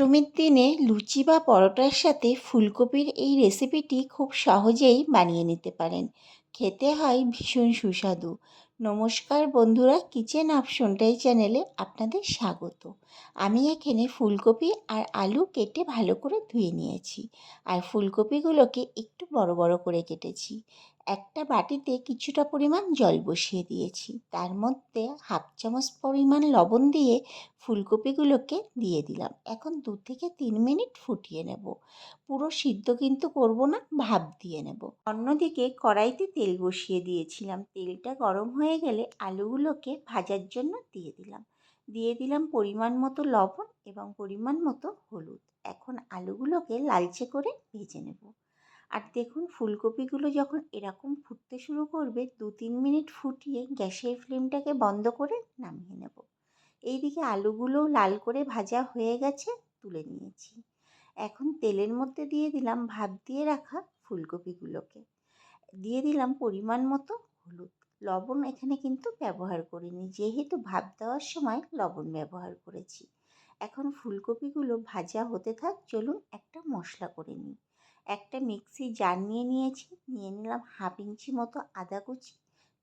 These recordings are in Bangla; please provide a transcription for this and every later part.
অষ্টমীর দিনে লুচি বা পরোটার সাথে ফুলকপির এই রেসিপিটি খুব সহজেই বানিয়ে নিতে পারেন। খেতে হয় ভীষণ সুস্বাদু। নমস্কার বন্ধুরা কিচেন অপশনটাই চ্যানেলে আপনাদের স্বাগত। আমি এখানে ফুলকপি আর আলু কেটে ভালো করে ধুয়ে নিয়েছি। আর ফুলকপিগুলোকে একটু বড় বড় করে কেটেছি। একটা বাটিতে কিছুটা পরিমাণ জল বসিয়ে দিয়েছি। তার মধ্যে হাফ চামচ পরিমাণ লবণ দিয়ে ফুলকপিগুলোকে দিয়ে দিলাম। এখন দু থেকে তিন মিনিট ফুটিয়ে নেব। পুরো সিদ্ধ কিন্তু করব না, ভাপ দিয়ে নেব। অন্যদিকে কড়াইতে তেল বসিয়ে দিয়েছিলাম। তেলটা গরম হয়ে গেলে আলুগুলোকে ভাজার জন্য দিয়ে দিলাম। দিয়ে দিলাম পরিমাণ মতো লবণ এবং পরিমাণ মতো হলুদ। এখন আলুগুলোকে লালচে করে ভেজে নেব। আর দেখুন ফুলকপিগুলো যখন এরকম ফুটতে শুরু করবে দু তিন মিনিট ফুটিয়ে গ্যাসের ফ্লেমটাকে বন্ধ করে নামিয়ে নেব। এইদিকে আলুগুলো লাল করে ভাজা হয়ে গেছে, তুলে নিয়েছি। এখন তেলের মধ্যে দিয়ে দিলাম ভাত দিয়ে রাখা ফুলকপিগুলোকে। দিয়ে দিলাম পরিমাণ মতো হলুদ। লবণ এখানে কিন্তু ব্যবহার করিনি। যেহেতু ভাত দেওয়ার সময় লবণ ব্যবহার করেছি। এখন ফুলকপিগুলো ভাজা হতে থাক, চলুন একটা মশলা করে নিই। একটা মিক্সি জার নিয়ে নিয়েছি, নিয়ে নিলাম হাফ ইঞ্চি মতো আদা কুচি,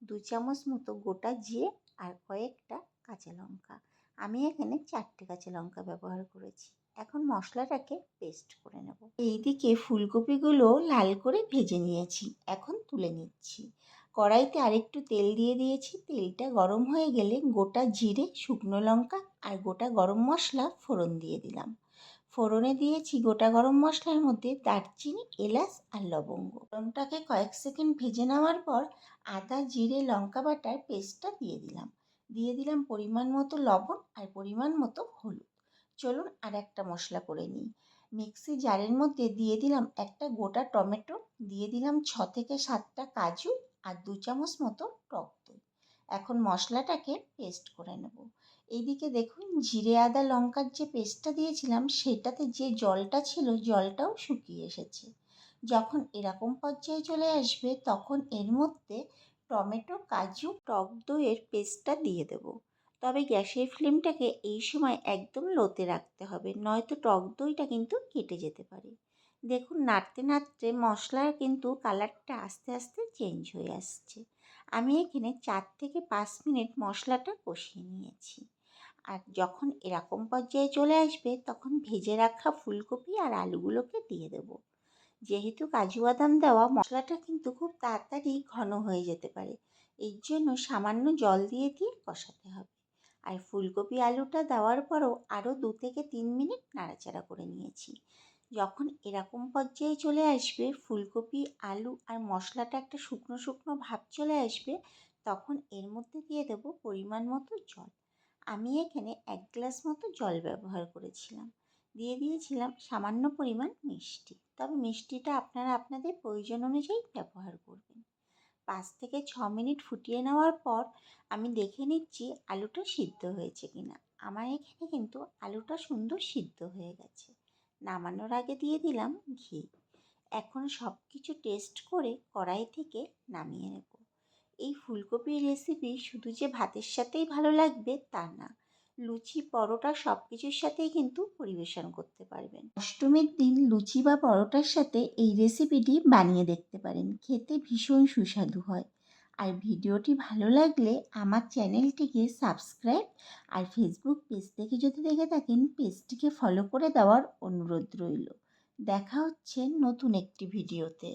দু চামচ মতো গোটা জিরে আর কয়েকটা কাঁচা লঙ্কা। আমি এখানে চারটে কাঁচা লঙ্কা ব্যবহার করেছি। এখন মশলাটাকে পেস্ট করে নেব। এইদিকে ফুলকপিগুলো লাল করে ভেজে নিয়েছি। এখন তুলে নিচ্ছি। কড়াইতে আরেকটু তেল দিয়ে দিয়েছি। তেলটা গরম হয়ে গেলে গোটা জিরে, শুকনো লঙ্কা আর গোটা গরম মশলা ফোড়ন দিয়ে দিলাম। ফোড়নে দিয়েছি গোটা গরম মশলার মধ্যে দারচিনি, এলাচ আর লবঙ্গ। ফোড়নটাকে কয়েক সেকেন্ড ভেজে নেওয়ার পর আদা, জিরে, লঙ্কা বাটার পেস্টটা দিয়ে দিলাম। দিয়ে দিলাম পরিমাণ মতো লবণ আর পরিমাণ মতো হলুদ। চলুন আর একটা মশলা করে নিই। মিক্সি জারের মধ্যে দিয়ে দিলাম একটা গোটা টমেটো। দিয়ে দিলাম ছ থেকে সাতটা কাজু আর দু চামচ মতো টক দই। এখন মশলাটাকে পেস্ট করে নেব। এইদিকে দেখুন, জিরে, আদা, লঙ্কার যে পেস্টটা দিয়েছিলাম, সেটাতে যে জলটা ছিল, জলটাও শুকিয়ে এসেছে। যখন এরকম পর্যায়ে চলে আসবে, তখন এর মধ্যে টমেটো, কাজু, টক দইয়ের পেস্টটা দিয়ে দেব। তবে গ্যাসের ফ্লেমটাকে এই সময় একদম লোতে রাখতে হবে, নয়তো টক দইটা কিন্তু কেটে যেতে পারে। দেখুন, নাড়তে নাড়তে মশলার কিন্তু কালারটা আস্তে আস্তে চেঞ্জ হয়ে আসছে। আমি এখানে চার থেকে পাঁচ মিনিট মশলাটা কষিয়ে নিয়েছি। আর যখন এরকম পর্যায়ে চলে আসবে, তখন ভেজে রাখা ফুলকপি আর আলুগুলোকে দিয়ে দেবো। যেহেতু কাজু বাদাম দেওয়া, মশলাটা কিন্তু খুব তাড়াতাড়ি ঘন হয়ে যেতে পারে। এর জন্য সামান্য জল দিয়ে দিয়ে কষাতে হবে। আর ফুলকপি আলুটা দেওয়ার পরও আরও দু থেকে তিন মিনিট নাড়াচাড়া করে নিয়েছি। যখন এরকম পর্যায়ে চলে আসবে, ফুলকপি, আলু আর মশলাটা একটা শুকনো শুকনো ভাব চলে আসবে, তখন এর মধ্যে দিয়ে দেব পরিমাণ মতো জল। আমি এখানে এক গ্লাস মতো জল ব্যবহার করেছিলাম। দিয়ে দিয়েছিলাম সামান্য পরিমাণ মিষ্টি। তবে মিষ্টিটা আপনারা আপনাদের প্রয়োজন অনুযায়ী ব্যবহার করবেন। পাঁচ থেকে ছ মিনিট ফুটিয়ে নেওয়ার পর আমি দেখে নিচ্ছি আলুটা সিদ্ধ হয়েছে কিনা। আমার এখানে কিন্তু আলুটা সুন্দর সিদ্ধ হয়ে গেছে। নামানোর আগে দিয়ে দিলাম ঘি। এখন সব কিছু টেস্ট করে কড়াই থেকে নামিয়ে নেব। এই ফুলকপির রেসিপি শুধু যে ভাতের সাথেই ভালো লাগবে তা না, লুচি, পরোটা সব কিছুর সাথেই কিন্তু পরিবেশন করতে পারবেন। অষ্টমীর দিন লুচি বা পরোটার সাথে এই রেসিপিটি বানিয়ে দেখতে পারেন। খেতে ভীষণ সুস্বাদু হয়। আর ভিডিওটি ভালো লাগলে আমার চ্যানেলটিকে সাবস্ক্রাইব আর ফেসবুক পেজ থেকে যদি দেখে থাকেন পেজটিকে ফলো করে দেওয়ার অনুরোধ রইল। দেখা হচ্ছে নতুন একটি ভিডিওতে।